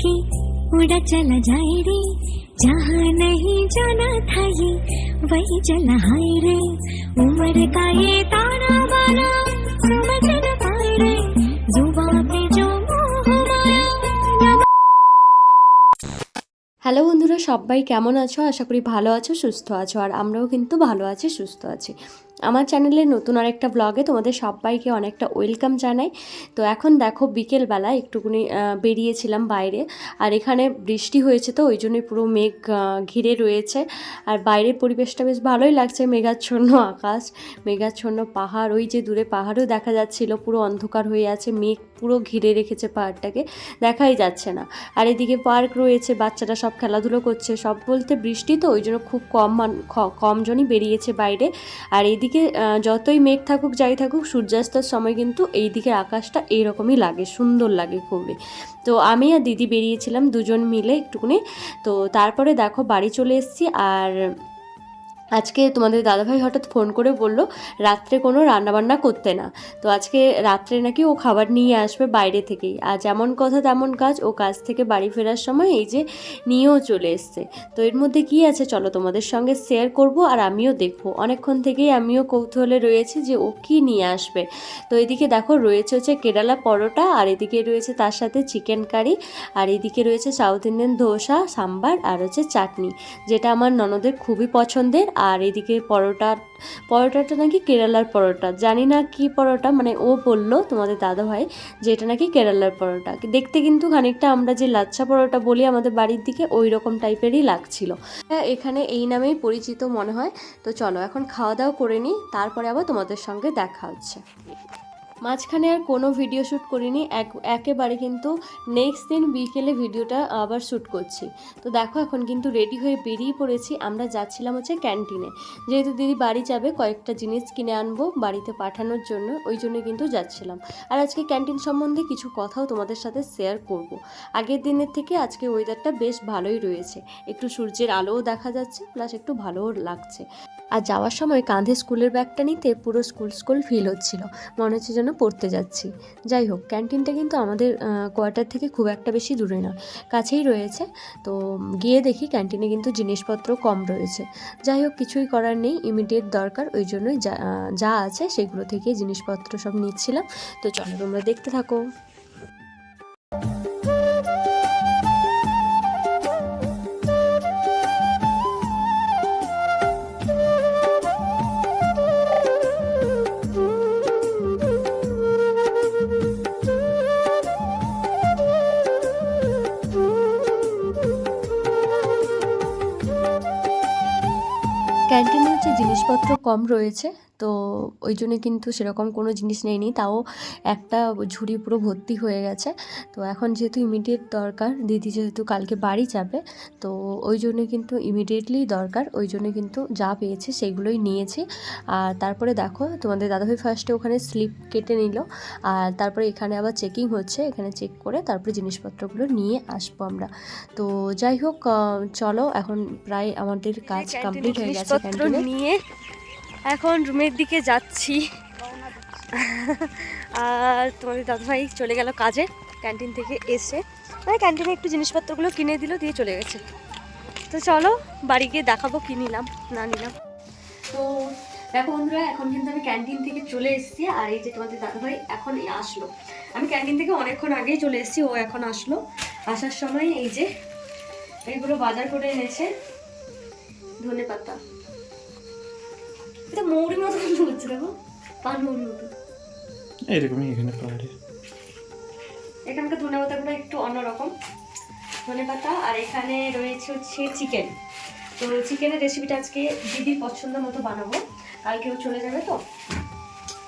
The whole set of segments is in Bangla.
के उड़ा चला जाए रे जहाँ नहीं जाना था ये वही चला हाय रे उम्र का ये ताना बाना समझ न पाए रे जुबा पे जो मोह माया न হ্যালো বন্ধুরা সবাই কেমন আছো আশা করি ভালো আছো সুস্থ আছো আর আমরাও কিন্তু ভালো আছি সুস্থ আছি আমার চ্যানেলে নতুন আরেকটা ব্লগে তোমাদের সবাইকে অনেকটা ওয়েলকাম জানাই। তো এখন দেখো বিকেলবেলা একটুকুনি বেরিয়েছিলাম বাইরে, আর এখানে বৃষ্টি হয়েছে তো, ওই জন্যই পুরো মেঘ ঘিরে রয়েছে। আর বাইরের পরিবেশটা বেশ ভালোই লাগছে, মেঘাচ্ছন্ন আকাশ, মেঘাচ্ছন্ন পাহাড়, ওই যে দূরে পাহাড়ও দেখা যাচ্ছিল, পুরো অন্ধকার হয়ে আছে, মেঘ পুরো ঘিরে রেখেছে পাহাড়টাকে দেখাই যাচ্ছে না। আর এদিকে পার্ক রয়েছে বাচ্চারা সব খেলাধুলো করছে সব বলতে বৃষ্টি তো ওই জন্য খুব কম মান খ- কম জনই বেরিয়েছে বাইরে। আর এইদিকে আহ, যতই মেঘ থাকুক যাই থাকুক সূর্যাস্তের সময় কিন্তু এই দিকের আকাশটা এইরকমই লাগে সুন্দর লাগে খুবই। তো আমি আর দিদি বেরিয়েছিলাম দুজন মিলে একটুকুনি। তো তারপরে দেখো বাড়ি চলে এসেছি আর আজকে তোমাদের দাদাভাই হঠাৎ ফোন করে বলল, রাত্রে কোনো রান্নাবান্না করতে না। তো আজকে রাত্রে নাকি ও খাবার নিয়ে আসবে বাইরে থেকেই। আর যেমন কথা তেমন কাজ, ও কাজ থেকে বাড়ি ফেরার সময় এই যে নিয়েও চলে এসছে। তো এর মধ্যে কি আছে চলো তোমাদের সঙ্গে শেয়ার করব আর আমিও দেখব। অনেকক্ষণ থেকেই আমিও কৌতূহলে রয়েছি যে ও কি নিয়ে আসবে। তো এদিকে দেখো রয়েছে হচ্ছে কেরালা পরোটা, আর এদিকে রয়েছে তার সাথে চিকেন কারি আর এদিকে রয়েছে সাউথ ইন্ডিয়ান ধোসা, সাম্বার, আর হচ্ছে চাটনি, যেটা আমার ননদের খুবই পছন্দের। আর এদিকে পরোটা পরোটাটা নাকি কেরালার পরোটা। জানি না কি পরোটা মানে ও বলল তোমাদের দাদা ভাই যে এটা নাকি কেরালার পরোটা। দেখতে কিন্তু খানিকটা আমরা যে লাচ্ছা পরোটা বলি আমাদের বাড়ির দিকে ওই রকম টাইপেরই লাগছিল। হ্যাঁ, এখানে এই নামেই পরিচিত মনে হয়। তো চলো এখন খাওয়া দাওয়া করে নিই তারপরে আবার তোমাদের সঙ্গে দেখা হচ্ছে। মাঝখানে আর কোনো ভিডিও শ্যুট করিনি, এক, একেবারে কিন্তু নেক্সট দিন বিকেলে ভিডিওটা আবার শ্যুট করছি। তো দেখো এখন কিন্তু রেডি হয়ে বেরিয়ে পড়েছি, আমরা যাচ্ছিলাম হচ্ছে ক্যান্টিনে যেহেতু দিদি বাড়ি যাবে, কয়েকটা জিনিস কিনে আনব, বাড়িতে পাঠানোর জন্য, ওই জন্য কিন্তু যাচ্ছিলাম। আর আজকে ক্যান্টিন সম্বন্ধে কিছু কথাও তোমাদের সাথে শেয়ার করব। আগের দিনের থেকে আজকে ওয়েদারটা বেশ ভালোই রয়েছে। একটু সূর্যের আলোও দেখা যাচ্ছে প্লাস একটু ভালোও লাগছে। আর যাওয়ার সময় কাঁধে স্কুলের ব্যাগটা নিতে পুরো স্কুল স্কুল ফিল হচ্ছিল। মনে হচ্ছে যেন পড়তে যাচ্ছি। যাই হোক, ক্যান্টিনটা কিন্তু আমাদের কোয়ার্টার থেকে খুব একটা বেশি দূরে নয়, কাছেই রয়েছে। তো গিয়ে দেখি ক্যান্টিনে কিন্তু জিনিসপত্র কম রয়েছে। যাই হোক, কিছুই করার নেই ইমিডিয়েট দরকার, ওই জন্যই যা যা আছে সেগুলো থেকে জিনিসপত্র সব নিচ্ছিলাম। তো চলো তোমরা দেখতে থাকো। ক্যান্টিনে হচ্ছে জিনিসপত্র কম রয়েছে তো ওই জন্য কিন্তু সেরকম কোনো জিনিস নেইনি। তাও একটা ঝুড়ি পুরো ভর্তি হয়ে গেছে। তো এখন যেহেতু ইমিডিয়েট দরকার দিদি যেহেতু কালকে বাড়ি যাবে তো ওই জন্য কিন্তু ইমিডিয়েটলি দরকার। ওই জন্য কিন্তু যা পেয়েছে সেগুলোই নিয়েছি। আর তারপরে দেখো তোমাদের দাদাভাই ফার্স্টে ওখানে স্লিপ কেটে নিল। আর তারপরে এখানে আবার চেকিং হচ্ছে। এখানে চেক করে তারপরে জিনিসপত্রগুলো নিয়ে আসব আমরা। তো যাই হোক চলো এখন প্রায় আমাদের কাজ কমপ্লিট হয়ে গেছে নিয়ে এখন রুমের দিকে যাচ্ছি। আর তোমাদের দাদাভাই চলে গেল কাজে, ক্যান্টিন থেকে এসে। মানে ক্যান্টিনে একটু জিনিসপত্রগুলো কিনে দিল, দিয়ে চলে গেছে। তো চলো, বাড়ি গিয়ে দেখাবো কি নিলাম, না নিলাম। তো দেখো বন্ধুরা, এখন কিন্তু আমি ক্যান্টিন থেকে চলে এসেছি, আর এই যে তোমাদের দাদাভাই এখন আসলো। আমি ক্যান্টিন থেকে অনেকক্ষণ আগেই চলে এসেছি, ও এখন আসলো। আসার সময় এই যে এইগুলো বাজার করে এনেছে ধনে পাতা এটা মৌরি মতো হচ্ছে দেখো? পান মৌরি মতো। এরকমই এখানে পাহাড়ে। এখানকার ধনে পাতাগুলো একটু অন্যরকম। ধনে পাতা আর এখানে রয়েছে হচ্ছে চিকেন তো চিকেনের রেসিপিটা আজকে দিদির পছন্দ মতো বানাবো। কালকেও চলে যাবে তো?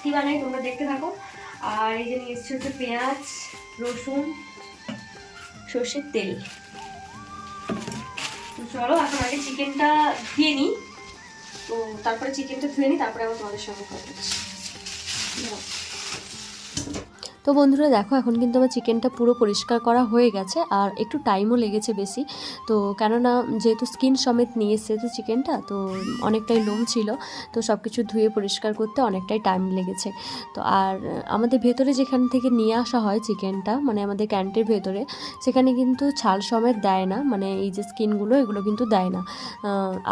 কী বানাই তোমরা দেখতে থাকো। আর এই যে নিয়ে এসেছি হচ্ছে পেঁয়াজ রসুন সর্ষের তেল। চলো এখন আগে চিকেনটা ধুয়ে নিই। তো তারপরে চিকেনটা ধুয়ে নিই তারপরে আমার তোমাদের সঙ্গে কথা। তো বন্ধুরা দেখো, এখন কিন্তু আমার চিকেনটা পুরো পরিষ্কার করা হয়ে গেছে আর একটু টাইমও লেগেছে বেশি। তো কেননা যেহেতু স্কিন সমেত নিয়ে এসছে তো চিকেনটা, তো অনেকটাই লোম ছিল, তো সব কিছু ধুয়ে পরিষ্কার করতে অনেকটাই টাইম লেগেছে। তো আর আমাদের ভেতরে যেখান থেকে নিয়ে আসা হয় চিকেনটা মানে আমাদের ক্যান্টের ভেতরে, সেখানে কিন্তু ছাল সমেত দেয় না মানে এই যে স্কিনগুলো এগুলো কিন্তু দেয় না।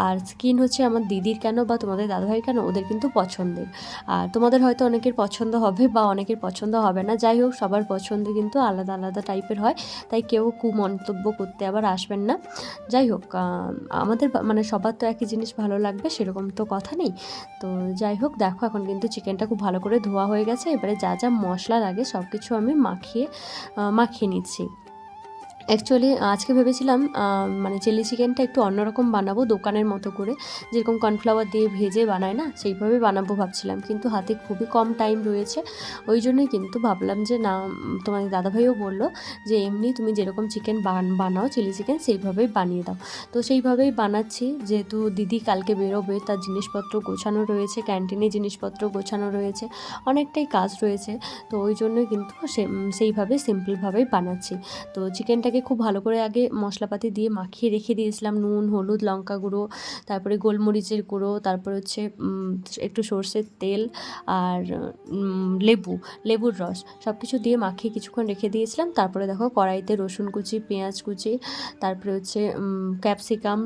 আর স্কিন হচ্ছে আমার দিদির কেন বা তোমাদের দাদাভাই কেন, ওদের কিন্তু পছন্দের। আর তোমাদের হয়তো অনেকের পছন্দ হবে বা অনেকের পছন্দ হবে না যাই হোক, সবার পছন্দ কিন্তু আলাদা আলাদা টাইপের হয়, তাই কেউ কুমন্তব্য করতে আবার আসবেন না। যাই হোক আমাদের মানে সবার তো একই জিনিস ভালো লাগবে, সেরকম তো কথা নেই। তো যাই হোক, দেখো এখন কিন্তু চিকেনটা খুব ভালো করে ধোয়া হয়ে গেছে, এবারে যা যা মশলা লাগে সব কিছু আমি মাখিয়ে মাখিয়ে নিচ্ছি। অ্যাকচুয়ালি আজকে ভেবেছিলাম মানে চিলি চিকেনটা একটু অন্যরকম বানাবো, দোকানের মতো করে। যেরকম কর্নফ্লাওয়ার দিয়ে ভেজে বানায় না, সেইভাবে বানাবো ভাবছিলাম। কিন্তু হাতে খুবই কম টাইম রয়েছে। ওই জন্যই কিন্তু ভাবলাম যে, না, তোমার দাদাভাইও বলল যে, এমনি তুমি যেরকম চিকেন বানাও চিলি চিকেন সেইভাবেই বানিয়ে দাও। তো সেইভাবেই বানাচ্ছি। যেহেতু দিদি কালকে বেরোবে, তার জিনিসপত্র গোছানো রয়েছে ক্যান্টিনে জিনিসপত্র গোছানো রয়েছে, অনেকটাই কাজ রয়েছে। তো ওই জন্যই কিন্তু সেইভাবে সিম্পলভাবেই বানাচ্ছি। তো চিকেনটাকে খুব ভালো করে আগে মশলাপাতি দিয়ে মাখিয়ে রেখে দিয়েছিলাম। নুন, হলুদ, লঙ্কা গুঁড়ো, তারপরে গোলমরিচের গুঁড়ো, তারপরে হচ্ছে একটু সর্ষের তেল আর লেবু, লেবুর রস সব কিছু দিয়ে মাখিয়ে কিছুক্ষণ রেখে দিয়েছিলাম। তারপরে দেখো কড়াইতে রসুন কুচি, পেঁয়াজ কুচি, তারপরে হচ্ছে ক্যাপসিকাম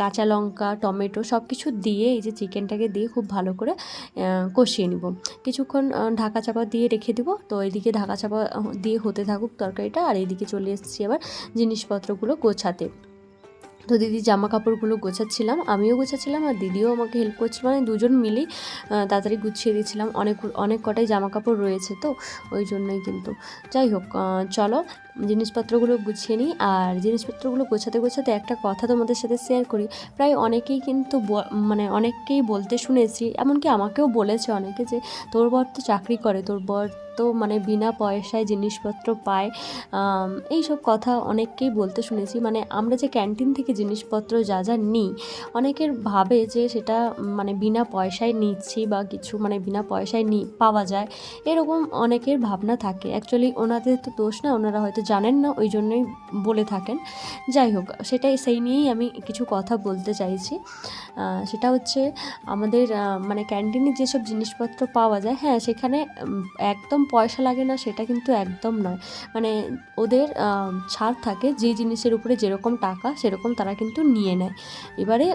কাঁচা লঙ্কা, টমেটো সব কিছু দিয়ে এই যে চিকেনটাকে দিয়ে খুব ভালো করে কষিয়ে নিব। কিছুক্ষণ ঢাকা চাপা দিয়ে রেখে দিব। তো এইদিকে ঢাকা চাপা দিয়ে হতে থাকুক তরকারিটা, আর এইদিকে চলে এসেছি আবার জিনিসপত্রগুলো গোছাতে। তো দিদি জামা কাপড়গুলো গোছাচ্ছিলাম, আমিও গোছাচ্ছিলাম, আর দিদিও আমাকে হেল্প করছিল। মানে দুজন মিলেই তাড়াতাড়ি গুছিয়ে দিয়েছিলাম। অনেক অনেক কটাই জামা কাপড় রয়েছে তো, ওই জন্যই কিন্তু। যাই হোক চলো জিনিসপত্রগুলো গুছিয়ে নিই। আর জিনিসপত্রগুলো গোছাতে গোছাতে একটা কথা তোমাদের সাথে শেয়ার করি। প্রায় অনেকেই কিন্তু মানে অনেককেই বলতে শুনেছি এমনকি আমাকেও বলেছে অনেকে যে তোর বর তো চাকরি করে তোর বর তো মানে বিনা পয়সায় জিনিসপত্র পায়। আম, এইসব কথা অনেককেই বলতে শুনেছি। মানে আমরা যে ক্যান্টিন থেকে জিনিসপত্র যা যা নিই অনেকের ভাবে যে সেটা মানে বিনা পয়সায় নিচ্ছি বা কিছু মানে বিনা পয়সায় নি পাওয়া যায় এরকম অনেকের ভাবনা থাকে। অ্যাকচুয়ালি ওনাদের তো দোষ না ওনারা হয়তো জানেন না, ওই জন্যই বলে থাকেন। যাই হোক, সেটাই সেই নিয়েই আমি কিছু কথা বলতে চাইছি। সেটা হচ্ছে আমাদের মানে ক্যান্টিনে যেসব জিনিসপত্র পাওয়া যায় হ্যাঁ সেখানে একদম পয়সা লাগে না, সেটা কিন্তু একদম নয়। মানে ওদের ছাড় থাকে, যে জিনিসের উপরে যেরকম টাকা, সেরকম তারা কিন্তু নিয়ে নেয়। এবারে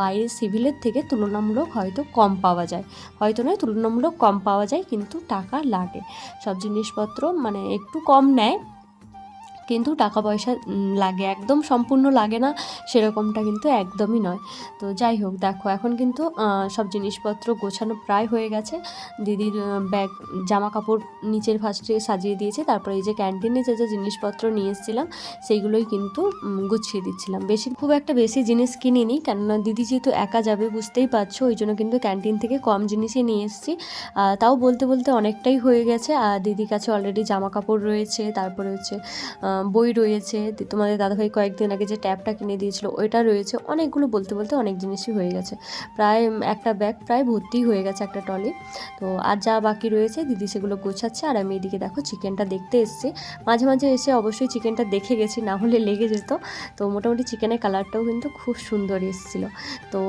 বাইরে সিভিলের থেকে তুলনামূলক হয়তো কম পাওয়া যায়। হয়তো নয়, তুলনামূলক কম পাওয়া যায়, কিন্তু টাকা লাগে। সব জিনিসপত্র মানে একটু কম নেয় কিন্তু টাকা পয়সা লাগে, একদম সম্পূর্ণ লাগে না, সেরকমটা কিন্তু একদমই নয়। তো যাই হোক, দেখো, এখন কিন্তু সব জিনিসপত্র গোছানো প্রায় হয়ে গেছে। দিদির ব্যাগ জামা কাপড় নিচের ফার্স্টে সাজিয়ে দিয়েছে, তারপরে এই যে ক্যান্টিনে যে যে জিনিসপত্র নিয়ে এসেছিলাম, সেইগুলোই কিন্তু গুছিয়ে দিচ্ছিলাম। বেশি, খুব একটা বেশি জিনিস কিনিনি, কেননা দিদি যেহেতু একা যাবে, বুঝতেই পারছ, ওই জন্য কিন্তু ক্যান্টিন থেকে কম জিনিসই নিয়ে এসেছি। তাও বলতে বলতে অনেকটাই হয়ে গেছে, আর দিদির কাছে অলরেডি জামা কাপড় রয়েছে, তারপরে হচ্ছে বই রয়েছে। তোমাদের দাদাভাই কয়েকদিন আগে যে ট্যাবটা কিনে দিয়েছিল, ওইটা রয়েছে। অনেকগুলো বলতে বলতে অনেক জিনিসই হয়ে গেছে। প্রায় একটা ব্যাগ প্রায় ভর্তি হয়ে গেছে একটা টলি তো আর যা বাকি রয়েছে, দিদি সেগুলো গোছাচ্ছে। আর আমি এদিকে দেখো চিকেনটা দেখতে এসেছি। মাঝে মাঝে এসে অবশ্যই চিকেনটা দেখে গেছি, না হলে লেগে যেত। তো মোটামুটি চিকেনের কালারটাও কিন্তু খুব সুন্দর এসেছিল। তো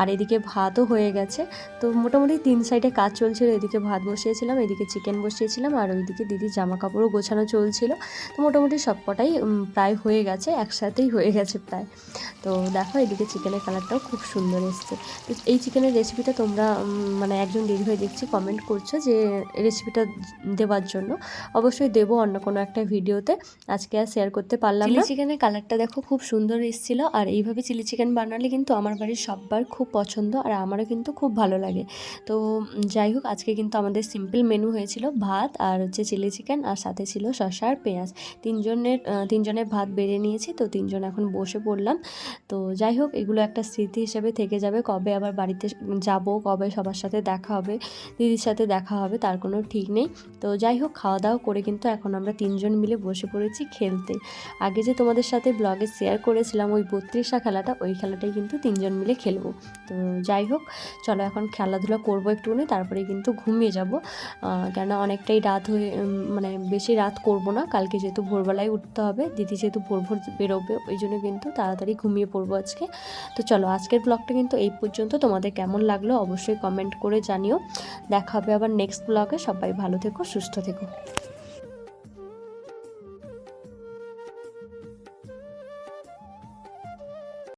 আর এদিকে ভাতও হয়ে গেছে। তো মোটামুটি তিন সাইডে কাজ চলছিল। এদিকে ভাত বসিয়েছিলাম, এদিকে চিকেন বসিয়েছিলাম, আর ওইদিকে দিদি জামা কাপড়ও গোছানো চলছিল। তো মোটামুটি সবকটাই প্রায় হয়ে গেছে একসাথেই হয়ে গেছে প্রায়। তো দেখো এদিকে চিকেনের কালারটাও খুব সুন্দর এসছে। তো এই চিকেনের রেসিপিটা তোমরা মানে একজন দিদি হয়ে দেখছি কমেন্ট করছ যে রেসিপিটা দেওয়ার জন্য। অবশ্যই দেবো অন্য কোনো একটা ভিডিওতে আজকে আর শেয়ার করতে পারলাম না। চিকেনের কালারটা দেখো খুব সুন্দর এসেছিল। আর এইভাবে চিলি চিকেন বানালে কিন্তু আমার বাড়ির সবার খুব পছন্দ আর আমারও কিন্তু খুব ভালো লাগে। তো যাই হোক আজকে কিন্তু আমাদের সিম্পল মেনু হয়েছিল ভাত আর হচ্ছে চিলি চিকেন আর সাথে ছিল শসা আর পেঁয়াজ। তিনজনের তিনজনের তিনজনের ভাত বেড়ে নিয়েছি, তো তিনজন এখন বসে পড়লাম। তো যাই হোক, এগুলো একটা স্মৃতি হিসেবে থেকে যাবে। কবে আবার বাড়িতে যাব, কবে সবার সাথে দেখা হবে, দিদির সাথে দেখা হবে, তার কোনো ঠিক নেই। তো যাই হোক, খাওয়া দাওয়া করে কিন্তু এখন আমরা তিনজন মিলে বসে পড়েছি খেলতে। আগে যে তোমাদের সাথে ব্লগে শেয়ার করেছিলাম, ওই বত্রিশা খেলাটা, ওই খেলাটাই কিন্তু তিনজন মিলে খেলব। তো যাই হোক, চলো এখন খেলাধুলা করব একটুখানি তারপরে কিন্তু ঘুমিয়ে যাব। কেননা অনেকটাই রাত হয়ে মানে বেশি রাত করব না, কালকে যেহেতু ভোরবেলায় উঠতে হবে। দিদি যেহেতু ভোর ভোর বেরোবে, ওই জন্য কিন্তু তাড়াতাড়ি ঘুমিয়ে পড়ব আজকে। তো চলো, আজকের ব্লগটা কিন্তু এই পর্যন্ত। তোমাদের কেমন লাগল অবশ্যই কমেন্ট করে জানিও। দেখা হবে আবার নেক্সট ব্লগে সবাই ভালো থেকো, সুস্থ থেকো।